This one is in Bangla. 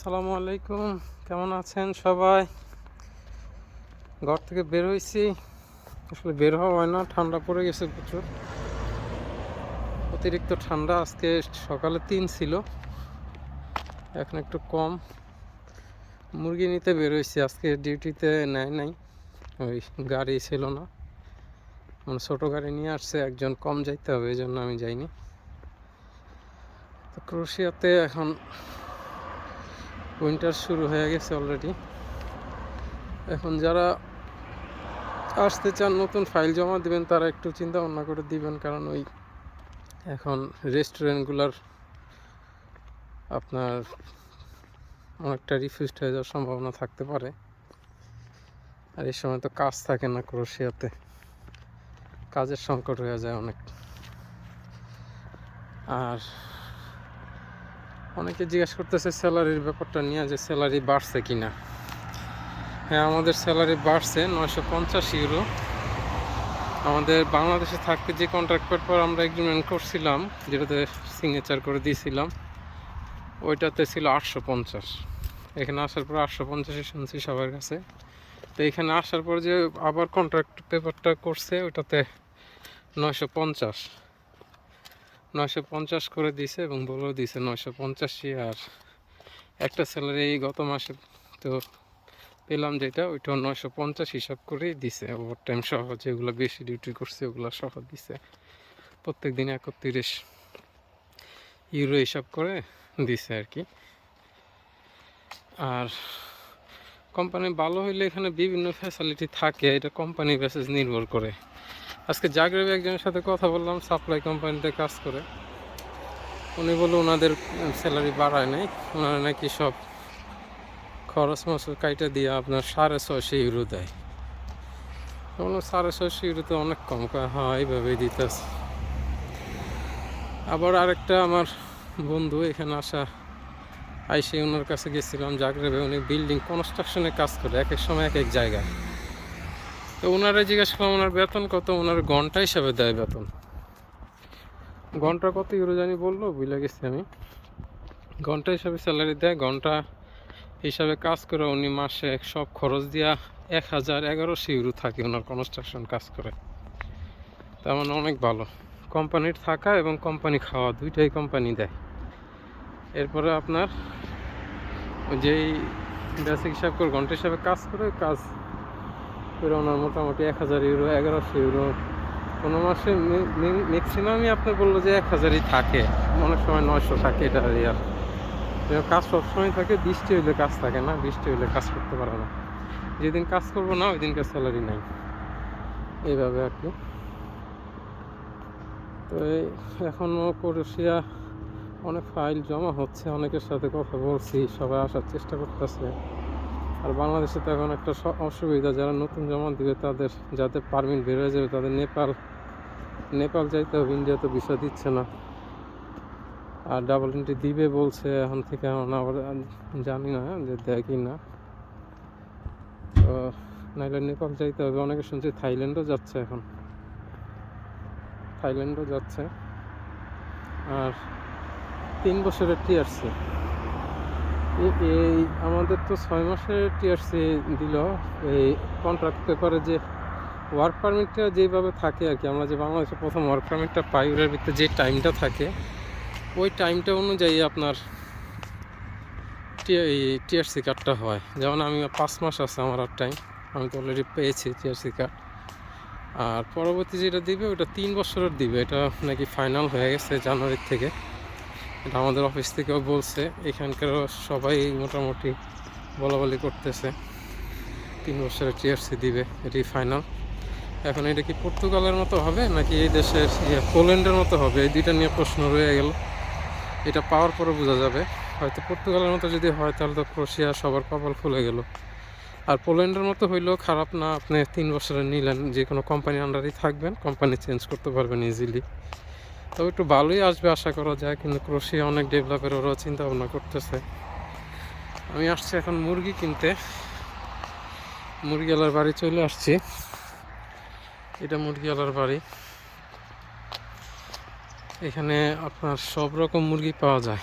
আসসালামু আলাইকুম। কেমন আছেন সবাই? ঘর থেকে বের হয়েছি আসলে বের হওয়া হয় না, ঠান্ডা পড়ে গেছে প্রচুর। অতিরিক্ত ঠান্ডা আজকে সকালে তিন ছিল, এখন একটু কম। মুরগি নিতে বের হয়েছি আজকে ডিউটিতে নেয় নাই। ওই গাড়ি ছিল না। মানে ছোটো গাড়ি নিয়ে আসছে, একজন কম যাইতে হবে এই জন্য আমি যাইনি। তো ক্রোশিয়াতে এখন উইন্টার শুরু হয়ে গেছে অলরেডি এখন যারা আসতে চান, নতুন ফাইল জমা দিবেন, তারা একটু চিন্তা ভাবনা করে দিবেন, কারণ ওই এখন রেস্টুরেন্টগুলোর আপনার অনেকটা রিফিউজড হয়ে যাওয়ার সম্ভাবনা থাকতে পারে। আর এই সময় তো কাজ থাকে না ক্রোশিয়াতে। কাজের সংকট হয়ে যায় অনেক। আর অনেকে জিজ্ঞেস করতেছে স্যালারির ব্যাপারটা নিয়ে যে স্যালারি বাড়ছে কিনা। হ্যাঁ আমাদের স্যালারি বাড়ছে নয়শো পঞ্চাশ ইউরো আমাদের বাংলাদেশে থাকতে যে কন্ট্রাক্ট পেপার আমরা এগ্রিমেন্ট করছিলাম, যেটাতে সিগনেচার করে দিয়েছিলাম, ওইটাতে ছিল আটশো পঞ্চাশ। এখানে আসার পর আটশো পঞ্চাশে শুনছি সবার কাছে। তো এখানে আসার পর যে আবার কন্ট্রাক্ট পেপারটা করছে, ওইটাতে নয়শো পঞ্চাশ। নয়শো পঞ্চাশ করে দিছে এবং বলেও দিছে নয়শো পঞ্চাশই আর একটা স্যালারি গত মাসে তো পেলাম যেটা ওইটা নয়শো পঞ্চাশ হিসাব করেই দিছে। ওভার টাইম সহ যেগুলো বেশি ডিউটি করছে, ওগুলো সহ দিছে। প্রত্যেক দিন একত্রিশ ইউরো হিসাব করে দিছে আর কি। আর কোম্পানি ভালো হইলে এখানে বিভিন্ন ফ্যাসিলিটি থাকে, এটা কোম্পানি বেসিস নির্ভর করে। আজকে জাগরেবে একজনের সাথে কথা বললাম সাপ্লাই কোম্পানিতে কাজ করে। উনি বলল ওনাদের স্যালারি বাড়ায় নাই, ওনারা নাকি সব খরচ মরচ কাইটা দিয়ে আপনার সাড়ে ছয়শো ইউরো দেয়। বললাম, সাড়ে ছয়শো ইউরো তো অনেক কম হ্যাঁ এইভাবেই দিতেছে। আবার আরেকটা আমার বন্ধু এখানে আসা, আইসে ওনার কাছে গেছিলাম জাগরেবে, উনি বিল্ডিং কনস্ট্রাকশনে কাজ করে, এক এক সময় এক এক জায়গায়। তো ওনারা জিজ্ঞাসা করলাম, ওনার বেতন কত? ওনার ঘণ্টা হিসাবে দেয় বেতন। ঘণ্টা কত ইউরো জানি বলল বুঝলে গেছি আমি। ঘণ্টা হিসাবে স্যালারি দেয়, ঘণ্টা হিসাবে কাজ করে উনি মাসে সব খরচ দিয়া এক হাজার এগারোশো ইউরো থাকে ওনার কনস্ট্রাকশন কাজ করে। তার মানে অনেক ভালো। কোম্পানির থাকা এবং কোম্পানি খাওয়া, দুইটাই কোম্পানি দেয়। এরপরে আপনার যেই বেসিক হিসাব করে ঘণ্টা হিসাবে কাজ করে, কাজ করে ওনার মোটামুটি এক হাজার ইউরো, এগারোশো ইউরো। কোনো মাসে ম্যাক্সিমামই আপনার বলল যে এক হাজারই থাকে। অনেক সময় নয়শো থাকে এটা আর কাজ সবসময় থাকে, বৃষ্টি হইলে কাজ থাকে না, বৃষ্টি হইলে কাজ করতে পারে না। যেদিন কাজ করব না ওই দিনকার স্যালারি নাই। এইভাবে আর কি। তো এই এখনও ক্রোশিয়া অনেক ফাইল জমা হচ্ছে, অনেকের সাথে কথা বলছি, সবাই আসার চেষ্টা করতেছে। আর বাংলাদেশে তো এখন একটা অসুবিধা, যারা নতুন জমা দিবে তাদের যাদের পারমিট বের হয়ে যাবে, তাদের নেপাল নেপাল যাইতে হবে ইন্ডিয়া তো ভিসা দিচ্ছে না। আর ডাবল এন্ট্রি দিবে বলছে এখন থেকে, এখন আবার জানি না যে দেয় কি না। তো নাইলে নেপাল যাইতে হবে, অনেকে শুনছি থাইল্যান্ডও যাচ্ছে এখন। থাইল্যান্ডও যাচ্ছে। আর তিন বছরের টিআরসি এই আমাদের তো ছয় মাসের টিআরসি দিল, এই কন্ট্রাক্ট পেপারে যে ওয়ার্ক পারমিটটা যেভাবে থাকে আর কি, আমরা যে বাংলাদেশে প্রথম ওয়ার্ক পারমিটটা পাই, ওটার ভিতরে যে টাইমটা থাকে, ওই টাইমটা অনুযায়ী আপনার টিআরসি কার্ডটা হয়। যেমন আমি পাঁচ মাস আছে আমার আর টাইম আমি তো অলরেডি পেয়েছি টিআরসি কার্ড আর পরবর্তী যেটা দিবে, ওটা তিন বছরের দিবে, এটা নাকি ফাইনাল হয়ে গেছে জানুয়ারির থেকে। এটা আমাদের অফিস থেকেও বলছে। এখানকার সবাই মোটামুটি বলা বলি করতেছে। তিন বছরের টিআরসি দিবে এটি ফাইনাল এখন এটা কি পর্তুগালের মতো হবে নাকি এই দেশের ইয়ে পোল্যান্ডের মতো হবে? এই দুইটা নিয়ে প্রশ্ন রয়ে গেল। এটা পাওয়ার পরে বোঝা যাবে। হয়তো পর্তুগালের মতো যদি হয়, তাহলে তো ক্রোশিয়া সবার কপাল খুলে গেল। আর পোল্যান্ডের মতো হইলেও খারাপ না, আপনি তিন বছরের নিলেন। যে কোনো কোম্পানি আন্ডারেই থাকবেন কোম্পানি চেঞ্জ করতে পারবেন ইজিলি তবে একটু ভালোই আসবে আশা করা যায়, কিন্তু ক্রোশিয়া অনেক ডেভেলপের ওরা চিন্তা ভাবনা করতেছে। আমি আসছি এখন মুরগি কিনতে। মুরগিওয়ালার বাড়ি চলে আসছি। এটা মুরগিওয়ালার বাড়ি। এখানে আপনার সব রকম মুরগি পাওয়া যায়।